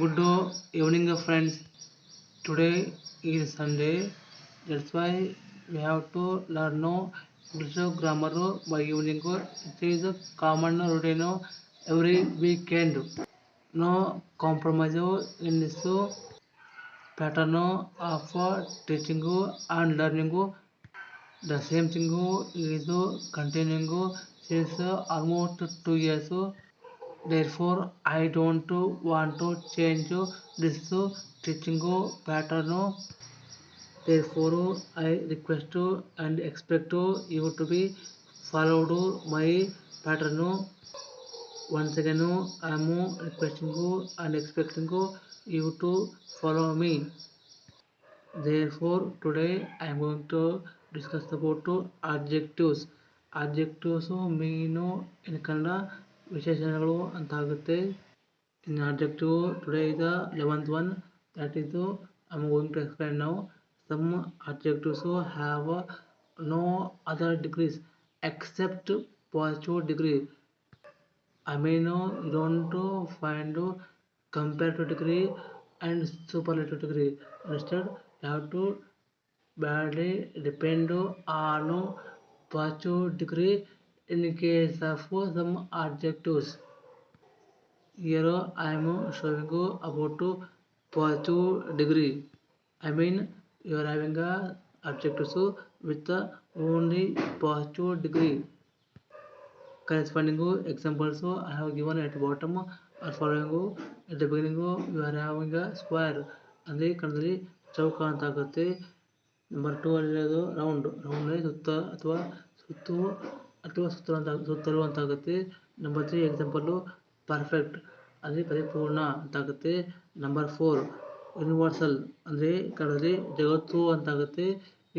good evening friends today is sunday that's why we have to learn no english grammar by evening it is a common routine every weekend no compromise in this pattern of teaching and learning the same thing is continuing since almost two years therefore I don't want to change this teaching pattern therefore I request and expect you to be followed my pattern once again I am requesting and expecting you to follow me therefore today I am going to discuss about adjectives adjectives mean in Kannada ವಿಶೇಷಣಗಳು ಅಂತಾಗುತ್ತೆ in objective today is the 11th one that is uh, i'm going to explain now some adjectives have uh, no other degrees except positive degree i mean uh, you don't find comparative degree and superlative degree instead you have to badly depend on positive degree in case of some adjectives. Here I am showing you about to positive degree. I mean you are having a adjectives with the only positive degree. Corresponding examples I have given at bottom or following at the beginning you are having a square and the currently ಚೌಕ ಅಂತ ಆಗುತ್ತೆ number two ಅಲ್ಲಿ round round ಸುತ್ತ ಅಥವಾ ಸುತ್ತು ಅಥವಾ ಸುತ್ತಲುವಂಥ ಆಗುತ್ತೆ number three example perfect ಅಂದರೆ ಪರಿಪೂರ್ಣ ಅಂತಾಗುತ್ತೆ ನಂಬರ್ ಫೋರ್ ಯೂನಿವರ್ಸಲ್ ಅಂದರೆ ಕಡಲಿ ಜಗತ್ತು ಅಂತಾಗುತ್ತೆ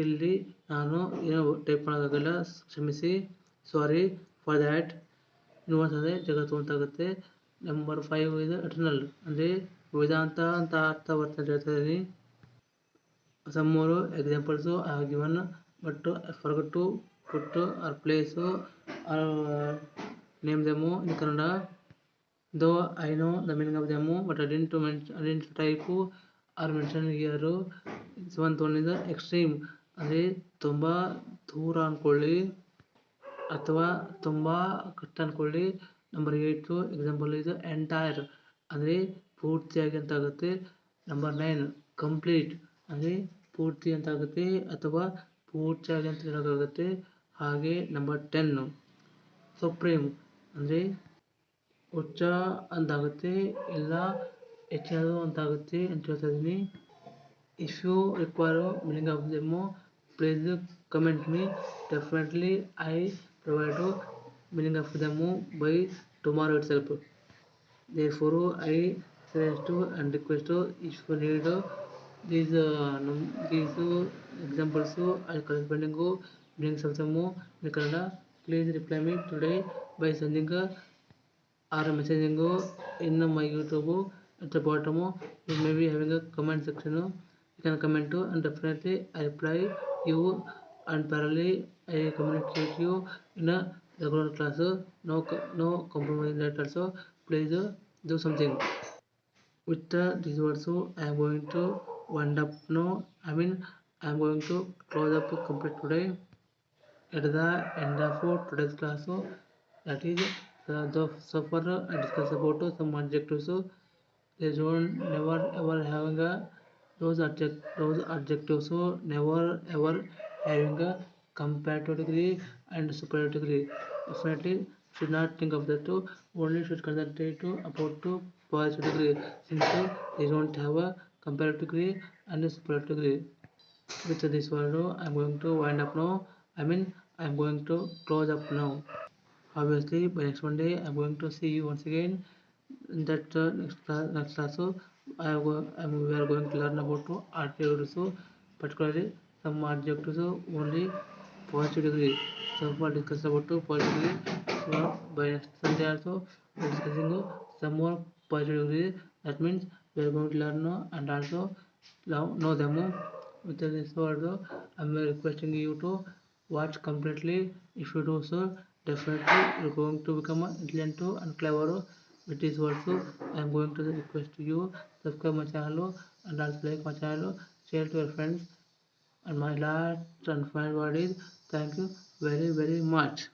ಇಲ್ಲಿ ನಾನು ಏನೋ ಟೈಪ್ ಮಾಡೋಕ್ಕಾಗಲ್ಲ ಕ್ಷಮಿಸಿ ಸಾರಿ ಫಾರ್ ದ್ಯಾಟ್ ಯೂನಿವರ್ಸ್ ಅಂದರೆ ಜಗತ್ತು ಅಂತಾಗುತ್ತೆ ನಂಬರ್ ಫೈವ್ ಇದು ಎಟರ್ನಲ್ ಅಂದರೆ ವೇದಾಂತ ಅಂತ ಅರ್ಥ ಬರ್ತದೆ ಹೇಳ್ತಾ ಇದ್ದೀನಿ ಎಕ್ಸಾಂಪಲ್ಸು ಆ but but given put are place name them in Kannada though meaning of them but I mean type or mention Gir extreme ಅಂದರೆ ತುಂಬ ದೂರ ಅನ್ಕೊಳ್ಳಿ ಅಥವಾ ತುಂಬ ಕಟ್ ಅನ್ಕೊಳ್ಳಿ ನಂಬರ್ ಏಯ್ಟು ಎಕ್ಸಾಂಪಲ್ ಇದು ಎಂಟೈರ್ ಅಂದರೆ ಪೂರ್ತಿಯಾಗಿ ಅಂತಾಗುತ್ತೆ ನಂಬರ್ ನೈನ್ ಕಂಪ್ಲೀಟ್ ಅಂದರೆ ಪೂರ್ತಿ ಅಂತಾಗುತ್ತೆ ಅಥವಾ ಪೂರ್ತಿಯಾಗಿ ಅಂತ ಹೇಳೋಕ್ಕಾಗುತ್ತೆ ಹಾಗೆ ನಂಬರ್ ಟೆನ್ ಸುಪ್ರೀಮ್ ಅಂದರೆ ಉಚ್ಚ ಅಂತಾಗುತ್ತೆ ಇಲ್ಲ ಹೆಚ್ಚಾದ್ರು ಅಂತಾಗುತ್ತೆ ಅಂತ ಹೇಳ್ತಾ ಇದ್ದೀನಿ if you require meaning of them please comment me definitely I provide meaning of them by tomorrow itself therefore I suggest and request if you need these um these examples I corresponding brings also more in Kannada. Please reply me today by sending or messaging in my YouTube. At the bottom you may be having a comment section, you can comment to, and definitely I reply you, and parallelly I communicate you in a regular class. No compromise that also. Please do something. With this also I am going to wind up now. I mean I am going to close up complete today at the end of today's class so that is uh, the so far I discuss about some adjectives so they don't never ever having a those adject those adjectives so never ever having a comparative degree and superlative degree definitely should not think of that too only should concentrate to about to positive degree since uh, they don't have a comparative degree and a degree with this one uh, i'm going to wind up now I mean I'm going to close up now obviously by next Monday I'm going to see you once again in that uh, next class next class so I am we are going to learn about art so particularly some object so only positive degree so far discuss about two positive degree so by next Sunday also we are discussing some more positive degree that means we are going to learn and also know them with this word I'm requesting you to watch completely. If you do so, definitely you're going to become an intelligent and clever. It is also I'm going to request you subscribe my channel and also like my channel, share to your friends. And my last and final word is thank you very very much.